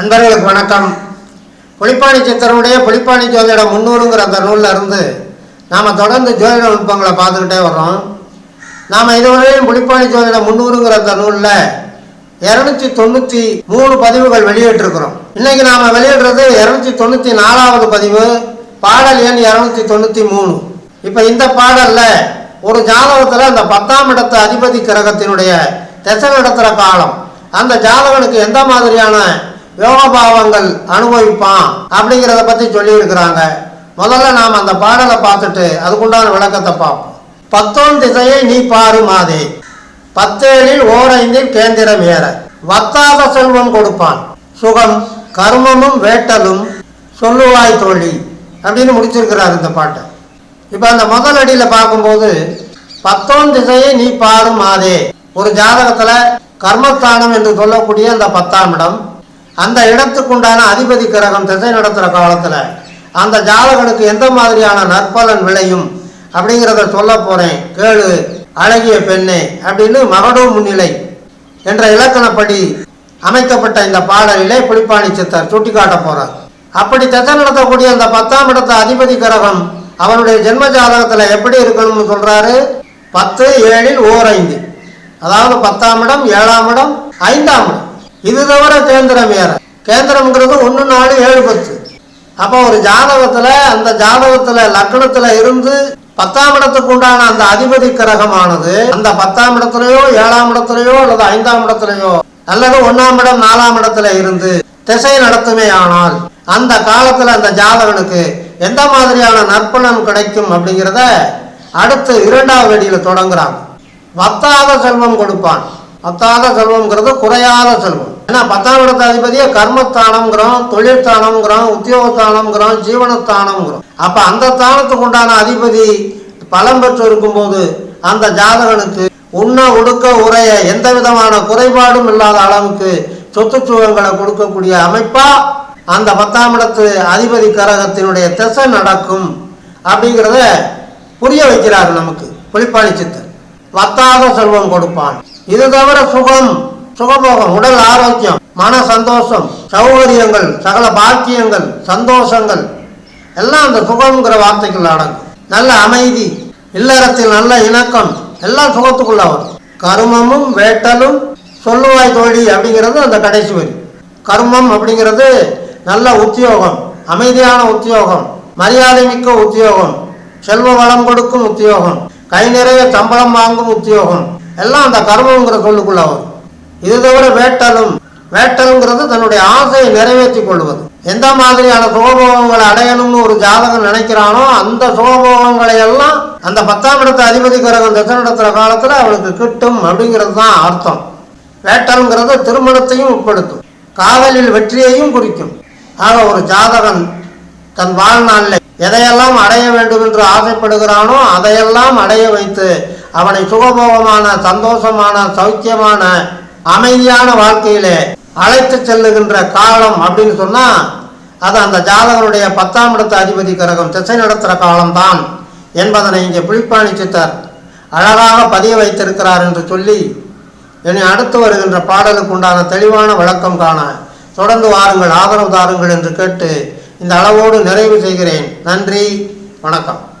அன்பர்களுக்கு வணக்கம். புலிப்பாணி சித்தருடைய பொழிப்பாணி ஜோதிடம் முன்னூறுங்கிற அந்த நூலில் இருந்து நாம் தொடர்ந்து ஜோதிட நுட்பங்களை பார்த்துக்கிட்டே வர்றோம். நாம் இதுவரையும் பொழிப்பாணி ஜோதிடம் முன்னூறுங்கிற அந்த நூலில் இரநூத்தி தொண்ணூற்றி மூணு பதிவுகள் வெளியிட்டிருக்கிறோம். இன்றைக்கி நாம் வெளியிடுறது இரநூத்தி தொண்ணூற்றி நாலாவது பதிவு பாடல் எண் இரநூத்தி தொண்ணூற்றி மூணு. இப்போ இந்த பாடலில் ஒரு ஜாதகத்தில் அந்த பத்தாம் இடத்து அதிபதி கிரகத்தினுடைய திசை நடத்துகிற காலம். அந்த ஜாதகனுக்கு எந்த மாதிரியான யோகபாவங்கள் அனுபவிப்பான் அப்படிங்கிறத பற்றி சொல்லியிருக்கிறாங்க. முதல்ல நாம் அந்த பாடலை பார்த்துட்டு அதுக்குண்டான விளக்கத்தை பார்ப்போம். பத்தோன் திசையை நீ பாரு மாதே. பத்தேழில் ஓரைந்தில் கேந்திரம் ஏற. வத்தாத செல்வம் கொடுப்பான். சுகம் கர்மமும் வேட்டலும் சொல்லுவாய் தோழி அப்படின்னு முடிச்சிருக்கிறார் இந்த பாட்டை. இப்போ அந்த முதல் அடியில் பார்க்கும்போது பத்தோன் திசையை நீ பாரு மாதே. ஒரு ஜாதகத்தில் கர்மஸ்தானம் என்று சொல்லக்கூடிய அந்த பத்தாம் இடம். அந்த இடத்துக்குண்டான அதிபதி கிரகம் திசை நடத்துகிற காலத்தில் அந்த ஜாதகனுக்கு எந்த மாதிரியான நற்பலன் விளையும் அப்படிங்கிறத சொல்ல போகிறேன் கேளு அழகிய பெண்ணே அப்படின்னு மகடோ முன்னிலை என்ற இலக்கணப்படி அமைக்கப்பட்ட இந்த பாடலிலே புலிப்பாணி சித்தர் சுட்டிக்காட்ட போகிறார் அப்படி திசை நடத்தக்கூடிய அந்த பத்தாம் இடத்து அதிபதி கிரகம் அவனுடைய ஜென்ம ஜாதகத்தில் எப்படி இருக்கணும்னு சொல்கிறாரு பத்து ஏழில் ஓர் ஐந்து. அதாவது பத்தாம் இடம் ஏழாம் இடம் ஐந்தாம் இடம். இது தவிர கேந்திரம் வேற. கேந்திரம்ங்கிறது ஒன்று நாலு ஏழு பத்து. அப்போ ஒரு ஜாதகத்தில் அந்த ஜாதகத்தில் லக்னத்தில் இருந்து பத்தாம் இடத்துக்கு உண்டான அந்த அதிபதி கிரகமானது அந்த பத்தாம் இடத்துலையோ ஏழாம் இடத்துலையோ அல்லது ஐந்தாம் இடத்துலையோ அல்லது ஒன்னாம் இடம் நாலாம் இடத்துல இருந்து திசை நடத்துமே ஆனால் அந்த காலத்துல அந்த ஜாதகனுக்கு எந்த மாதிரியான நற்பலன் கிடைக்கும் அப்படிங்கிறத அடுத்து இரண்டாவது அடியில் தொடங்குறாங்க வத்தாத செல்வம் கொடுப்பான். பத்தாத செல்வம்ங்கிறது குறையாத செல்வம். ஏன்னா பத்தாம் இடத்த அதிபதியை கர்மஸ்தானம்ங்கிறோம் தொழிற்தானம்ங்கிறோம் உத்தியோகஸ்தானம்ங்கிறோம் ஜீவனஸ்தானம்ங்கிறோம் அப்ப அந்த ஸ்தானத்துக்கு உண்டான அதிபதி பலம் பெற்று இருக்கும்போது அந்த ஜாதகனுக்கு உண்ண உடுக்க உரைய எந்த விதமான குறைபாடும் இல்லாத அளவுக்கு சொத்து சுகங்களை கொடுக்கக்கூடிய அமைப்பா அந்த பத்தாம் இடத்து அதிபதி கரகத்தினுடைய திசை நடக்கும் அப்படிங்கிறத புரிய வைக்கிறார் நமக்கு புலிப்பாளி சித்தர். வத்தாத செல்வம் கொடுப்பான். இது தவிர சுகம் சுகபோகம் உடல் ஆரோக்கியம் மன சந்தோஷம் சௌகரியங்கள் சகல பாக்கியங்கள் சந்தோஷங்கள். எல்லாம் அந்த சுகம்ங்கிற வார்த்தைக்குள்ள அடங்கும். நல்ல அமைதி இல்லறத்தில் நல்ல இணக்கம் எல்லாம் சுகத்துக்குள்ள வரும். கருமமும் வேட்டலும் சொல்லுவாய் தோழி அப்படிங்கிறது அந்த கடைசி வரி. கர்மம் அப்படிங்கிறது நல்ல உத்தியோகம் அமைதியான உத்தியோகம் மரியாதை மிக்க உத்தியோகம் செல்வ வளம் கொடுக்கும் உத்தியோகம் கை நிறைய சம்பளம் வாங்கும் உத்தியோகம் எல்லாம் அந்த கர்மங்கிற சொல்லுக்குள்ள வரும். இது தவிர வேட்டலும் வேட்டலுங்கிறது தன்னுடைய ஆசையை நிறைவேற்றி கொள்வது. எந்த மாதிரியான சுகபோகங்களை அடையணும்னு ஒரு ஜாதகம் நினைக்கிறானோ அந்த சுகபோகங்களை எல்லாம் அந்த பத்தாம் இடத்தை அதிபதி கிரகம் தசை நடத்துகிற காலத்தில் அவளுக்கு கிட்டும் அப்படிங்கிறது தான் அர்த்தம். வேட்டலுங்கிறது திருமணத்தையும் உட்படுத்தும். காதலில் வெற்றியையும் குறிக்கும். ஆக ஒரு ஜாதகன் தன் வாழ்நாளில் எதையெல்லாம் அடைய வேண்டும் என்று ஆசைப்படுகிறானோ அதையெல்லாம் அடைய வைத்து அவனை சுகபோகமான சந்தோஷமான சௌக்கியமான அமைதியான வாழ்க்கையிலே அழைத்து செல்லுகின்ற காலம் அப்படின்னு சொன்னா அது அந்த ஜாதகனுடைய பத்தாம் இடத்த அதிபதி கிரகம் திசை நடத்துகிற காலம்தான் என்பதனை இங்கே புளிப்பாணி சித்தர் அழகாக பதிய வைத்திருக்கிறார் என்று சொல்லி இனி அடுத்து வருகின்ற பாடலுக்கு உண்டான தெளிவான விளக்கம் காண தொடர்ந்து வாருங்கள் ஆதரவு தாருங்கள் என்று கேட்டு இந்த அளவோடு நிறைவு செய்கிறேன். நன்றி வணக்கம்.